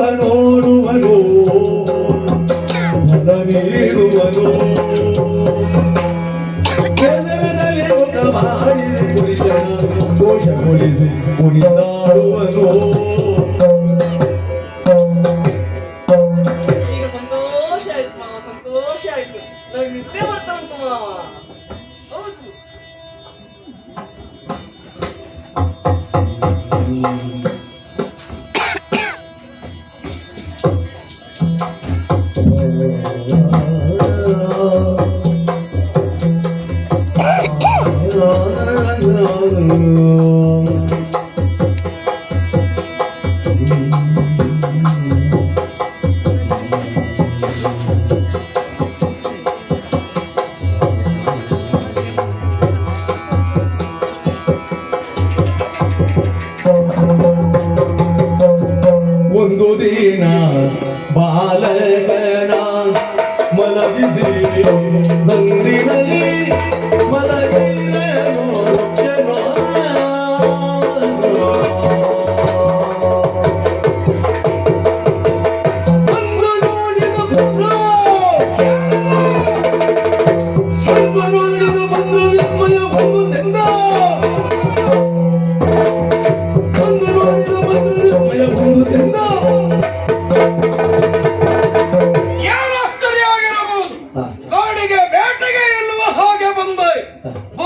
ಮುಖ ನೋಡುವನು ನೀಡುವನು. ದೋಷಗೊಳಿಸಿ ಈಗ ಸಂತೋಷ ಆಯ್ತು ಸಂತೋಷ ಆಯ್ತು. ಒಂದು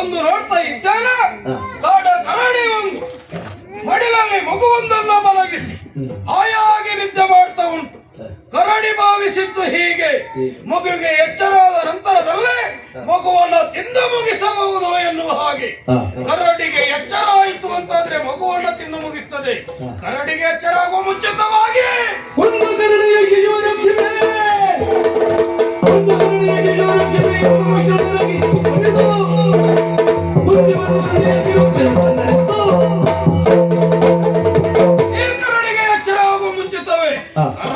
ಬಂದು ನೋಡ್ತಾ ಇದ್ದಾನ. ದೊಡ್ಡ ಕಾಡ ಕರಡಿ ಒಂದು. ಮಡಿಲಲ್ಲಿ ಮಗುವೊಂದನ್ನ ಮಲಗಿಸಿ. ಆಯಾಗಿ ನಿದ್ದೆ ಮಾಡ್ತಾ ಉಂಟು. ಕರಡಿ ಭಾವಿಸಿದ್ದು ಹೀಗೆ. ಮಗುವಿಗೆ ಎಚ್ಚರಾದ ನಂತರದಲ್ಲೇ ಮಗುವನ್ನ ತಿಂದು ಮುಗಿಸಬಹುದು ಎನ್ನುವ ಹಾಗೆ. ಕರಡಿಗೆ ಎಚ್ಚರ ಆಯಿತು ಅಂತಾದ್ರೆ ಮಗುವನ್ನ ತಿಂದು ಮುಗಿಸ್ತದೆ. ಕರಡಿಗೆ ಎಚ್ಚರ ಆಗುವ ಮುಂಚಿತವಾಗಿ ಒಂದು ಒಂದು 아.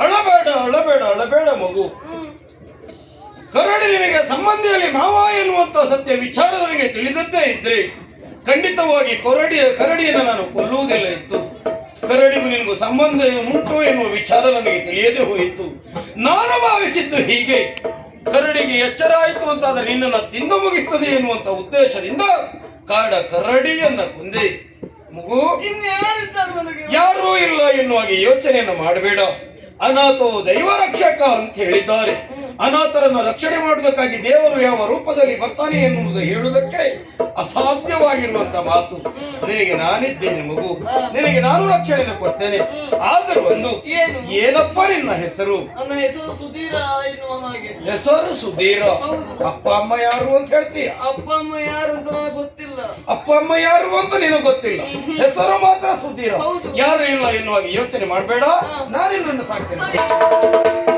ಅಳಬೇಡ ಅಳಬೇಡ ಅಳಬೇಡ ಮಗು. ಕರಡಿ ನಿನಗೆ ಸಂಬಂಧಿಯಲ್ಲಿ ಮಾವ ಎನ್ನುವಂತ ಸತ್ಯ ವಿಚಾರ ನನಗೆ ತಿಳಿದದ್ದೇ ಇದ್ರೆ ಖಂಡಿತವಾಗಿ ಕೊರಡಿ ಕರಡಿಯನ್ನು ನಾನು ಕೊಲ್ಲುವುದಿಲ್ಲ ಇತ್ತು ಕರಡಿಗೂ ನಿನಗೂ ಸಂಬಂಧ ಉಂಟು ಎನ್ನುವ ವಿಚಾರ ನನಗೆ ತಿಳಿಯದೆ ಹೋಯಿತು. ನಾನು ಭಾವಿಸಿದ್ದು ಹೀಗೆ. ಕರಡಿಗೆ ಎಚ್ಚರ ಆಯಿತು ಅಂತಾದ್ರೆ ನಿನ್ನನ್ನು ತಿಂದು ಮುಗಿಸ್ತದೆ ಎನ್ನುವಂತ ಉದ್ದೇಶದಿಂದ ಕಾಡ ಕರಡಿಯನ್ನ ಕೊಂದೆ. ಮಗು? ಯಾರೂ ಇಲ್ಲ ಎನ್ನುವಾಗಿ ಯೋಚನೆಯನ್ನು ಮಾಡಬೇಡ. ಅನಾಥೋ ದೈವ ರಕ್ಷಕ ಅಂತ ಹೇಳಿದ್ದಾರೆ. ಅನಾಥರನ್ನು ರಕ್ಷಣೆ ಮಾಡುವುದಕ್ಕಾಗಿ ದೇವರು ಯಾವ ರೂಪದಲ್ಲಿ ಬರ್ತಾನೆ ಎನ್ನುವುದು ಹೇಳುವುದಕ್ಕೆ ಅಸಾಧ್ಯವಾಗಿರುವಂತ ಮಾತು. ನಿನಗೆ ನಾನಿದ್ದೇನೆ ಮಗು. ನಿನಗೆ ನಾನು ರಕ್ಷಣೆಯನ್ನು ಕೊಡ್ತೇನೆ. ಆದರೂ ಒಂದು ಏನು? ಏನಪ್ಪ ನಿನ್ನ ಹೆಸರು? ಹೆಸರು ಸುಧೀರ ಅಪ್ಪ ಅಮ್ಮ ಯಾರು ಅಂತ ಹೇಳ್ತೀಯ? ಅಪ್ಪ ಅಮ್ಮ ಯಾರು ಅಂತ ಗೊತ್ತಿಲ್ಲ. ಅಪ್ಪ ಅಮ್ಮ ಯಾರು ಅಂತ ನಿನಗೆ ಗೊತ್ತಿಲ್ಲ. ಹೆಸರು ಮಾತ್ರ ಹೌದು. ಯಾರು ಇಲ್ಲ ಎನ್ನುವಾಗ ಯೋಚನೆ ಮಾಡಬೇಡ. ನಾನಿನ್ನನ್ನು ಸಾಕ್ತೇನೆ.